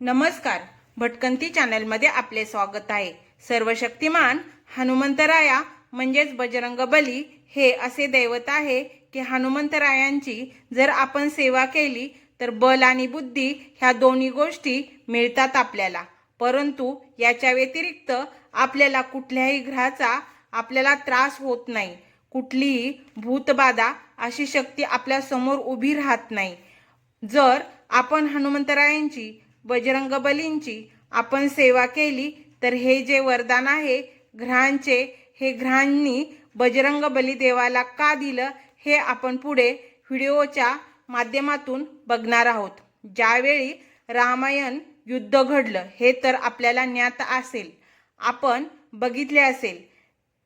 नमस्कार. भटकंती चॅनलमध्ये आपले स्वागत आहे. सर्व शक्तिमान हनुमंतराया म्हणजेच बजरंग बली हे असे दैवत आहे की हनुमंतरायांची जर आपण सेवा केली तर बल आणि बुद्धी ह्या दोन्ही गोष्टी मिळतात आपल्याला. परंतु याच्या व्यतिरिक्त आपल्याला कुठल्याही ग्रहाचा आपल्याला त्रास होत नाही. कुठलीही भूतबाधा अशी शक्ती आपल्यासमोर उभी राहत नाही. जर आपण हनुमंतरायांची बजरंग बलींची आपण सेवा केली तर हे जे वरदान आहे ग्रहांचे हे ग्रहांनी बजरंग बली देवाला का दिलं हे आपण पुढे व्हिडिओच्या माध्यमातून बघणार आहोत. ज्यावेळी रामायण युद्ध घडलं हे तर आपल्याला ज्ञात असेल. आपण बघितले असेल.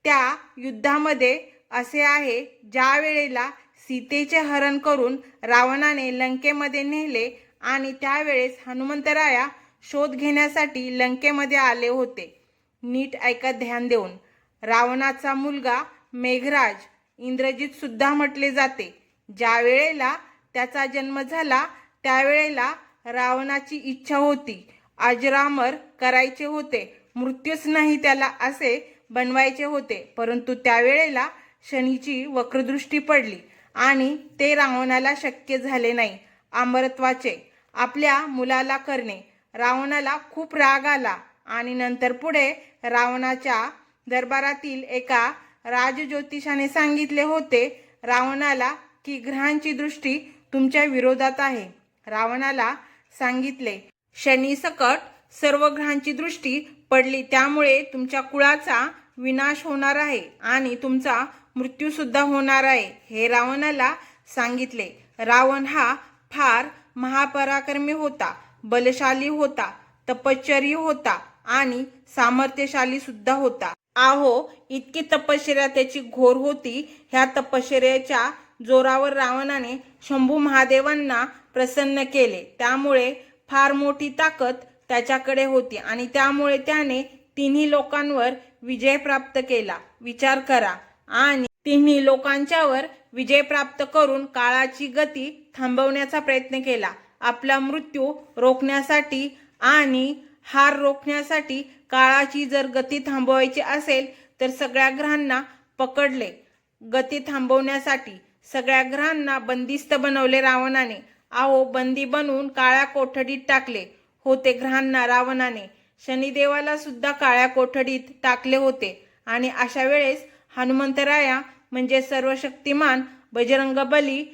त्या युद्धामध्ये असे आहे ज्या वेळेला सीतेचे हरण करून रावणाने लंकेमध्ये नेले आणि त्यावेळेस हनुमंतराया शोध घेण्यासाठी लंकेमध्ये आले होते. नीट ऐकत ध्यान देऊन. रावणाचा मुलगा मेघराज इंद्रजित सुद्धा म्हटले जाते. ज्या वेळेला त्याचा जन्म झाला त्यावेळेला रावणाची इच्छा होती. अजरामर करायचे होते. मृत्यूच नाही त्याला असे बनवायचे होते. परंतु त्यावेळेला शनीची वक्रदृष्टी पडली आणि ते रावणाला शक्य झाले नाही. अमरत्वाचे आपल्या मुलाला करणे. रावणाला खूप राग आला आणि नंतर पुढे रावणाच्या दरबारातील एका राजज्योतिषाने सांगितले होते रावणाला की ग्रहांची दृष्टी तुमच्या विरोधात आहे. रावणाला सांगितले शनी सकट सर्व ग्रहांची दृष्टी पडली त्यामुळे तुमच्या कुळाचा विनाश होणार आहे आणि तुमचा मृत्यूसुद्धा होणार आहे. हे रावणाला सांगितले. रावण हा फार महापराक्रमी होता बलशाली होता तपश्चर्य होता आणि सामर्थ्यशाली सुद्धा होता. आहो इतकी तपश्चर्या त्याची घोर होती. ह्या तपश्चर्याच्या जोरावर रावणाने शंभू महादेवांना प्रसन्न केले. त्यामुळे फार मोठी ताकद त्याच्याकडे होती आणि त्यामुळे त्याने तिन्ही लोकांवर विजय प्राप्त केला. विचार करा. आणि तिन्ही लोकांच्यावर विजय प्राप्त करून काळाची गती थांबवण्याचा प्रयत्न केला. आपला मृत्यू रोखण्यासाठी आणि हार रोखण्यासाठी काळाची जर गती थांबवायची असेल तर सगळ्या ग्रहांना पकडले. गती थांबवण्यासाठी सगळ्या ग्रहांना बंदिस्त बनवले रावणाने. आहो बंदी बनवून काळ्या कोठडीत टाकले होते ग्रहांना रावणाने. शनिदेवाला सुद्धा काळ्या कोठडीत टाकले होते. आणि अशा वेळेस हनुमंतराया म्हणजे सर्वशक्तिमान बजरंग बली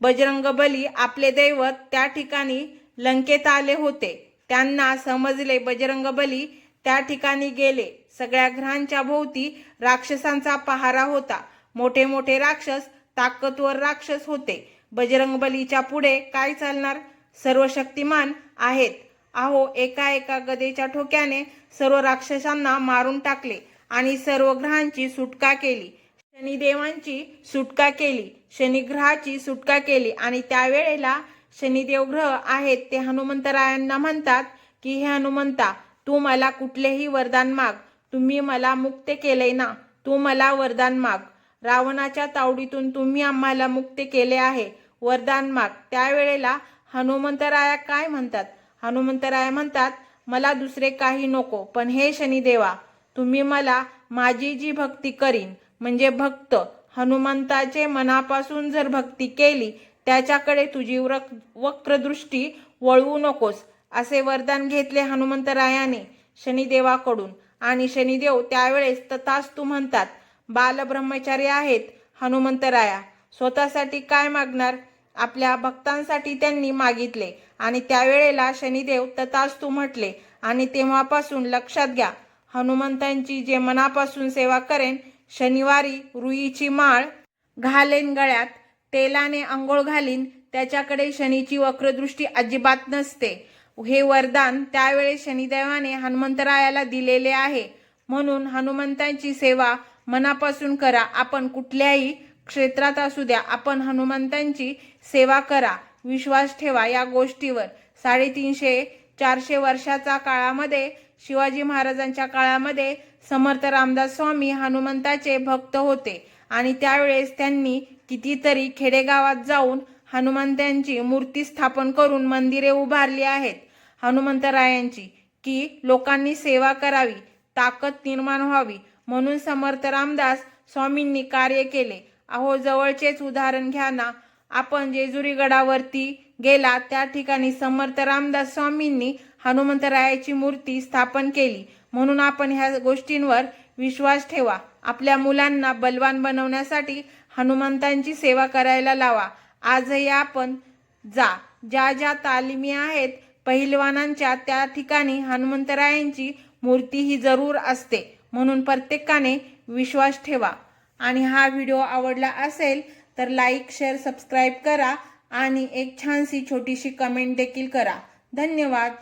बजरंग बली आपले दैवत त्या ठिकाणी लंकेत आले होते. त्यांना समजले बजरंग बली त्या ठिकाणी गेले. सगळ्या ग्रहांच्या भोवती राक्षसांचा पहारा होता. मोठे मोठे राक्षस ताकदवर राक्षस होते. बजरंग बलीच्या पुढे काय चालणार? सर्व शक्तिमान आहेत. आहो एका एका गदेच्या ठोक्याने सर्व राक्षसांना मारून टाकले आणि सर्व ग्रहांची सुटका केली. शनिदेवांची सुटका केली. शनिग्रहाची सुटका केली आणि त्यावेळेला शनिदेव ग्रह आहेत ते हनुमंतरायांना म्हणतात की हे हनुमंता तू मला कुठलेही वरदान माग. तुम्ही मला मुक्त केले ना? तू मला वरदान माग. रावणाच्या तावडीतून तुम्ही आम्हाला मुक्त केले आहे. वरदान माग. त्यावेळेला हनुमंतराया काय म्हणतात? हनुमंतराया म्हणतात मला दुसरे काही नको पण हे शनिदेवा तुम्ही मला माझी जी भक्ती करीन म्हणजे भक्त हनुमंताचे मनापासून जर भक्ती केली त्याच्याकडे तुझी व्र वक्रदृष्टी वळवू नकोस असे वरदान घेतले हनुमंतरायाने शनिदेवाकडून. आणि शनिदेव त्यावेळेस तथास्तू म्हणतात बालब्रह्मचारी आहेत हनुमंतराया स्वतःसाठी काय मागणार? आपल्या भक्तांसाठी त्यांनी मागितले. आणि त्यावेळेला शनिदेव तथास्तू म्हटले आणि तेव्हापासून लक्षात घ्या हनुमंतांची जे मनापासून सेवा करेन शनिवारी रुईची माळ घालेन गळ्यात तेलाने आंघोळ घालीन त्याच्याकडे शनीची वक्रदृष्टी अजिबात नसते. हे वरदान त्यावेळेस शनिदेवाने हनुमंतरायाला दिलेले आहे. म्हणून हनुमंतांची सेवा मनापासून करा. आपण कुठल्याही क्षेत्रात असू द्या आपण हनुमंतांची सेवा करा. विश्वास ठेवा या गोष्टीवर. साडेतीनशे चारशे वर्षाचा काळामध्ये शिवाजी महाराजांच्या काळामध्ये समर्थ रामदास स्वामी हनुमंताचे भक्त होते आणि त्यावेळेस त्यांनी कितीतरी खेडेगावात जाऊन हनुमंतांची मूर्ती स्थापन करून मंदिरे उभारली आहेत. हनुमंतरायांची की लोकांनी सेवा करावी ताकद निर्माण व्हावी म्हणून समर्थ रामदास स्वामींनी कार्य केले. अहो जवळचेच उदाहरण घ्या ना. आपण जेजुरी गडावरती गेला त्या ठिकाणी समर्थ रामदास स्वामींनी हनुमंतरायाची मूर्ती स्थापन केली. म्हणून आपण ह्या गोष्टींवर विश्वास ठेवा. आपल्या मुलांना बलवान बनवण्यासाठी हनुमंतांची सेवा करायला लावा. आजही आपण जा. ज्या ज्या तालिमी आहेत पहिलवानांच्या त्या ठिकाणी हनुमंतरायांची मूर्ती ही जरूर असते. म्हणून प्रत्येकाने विश्वास ठेवा. आणि हा व्हिडिओ आवडला असेल तर लाईक शेअर सबस्क्राईब करा आणि एक छानशी छोटीशी कमेंट देखील करा. धन्यवाद.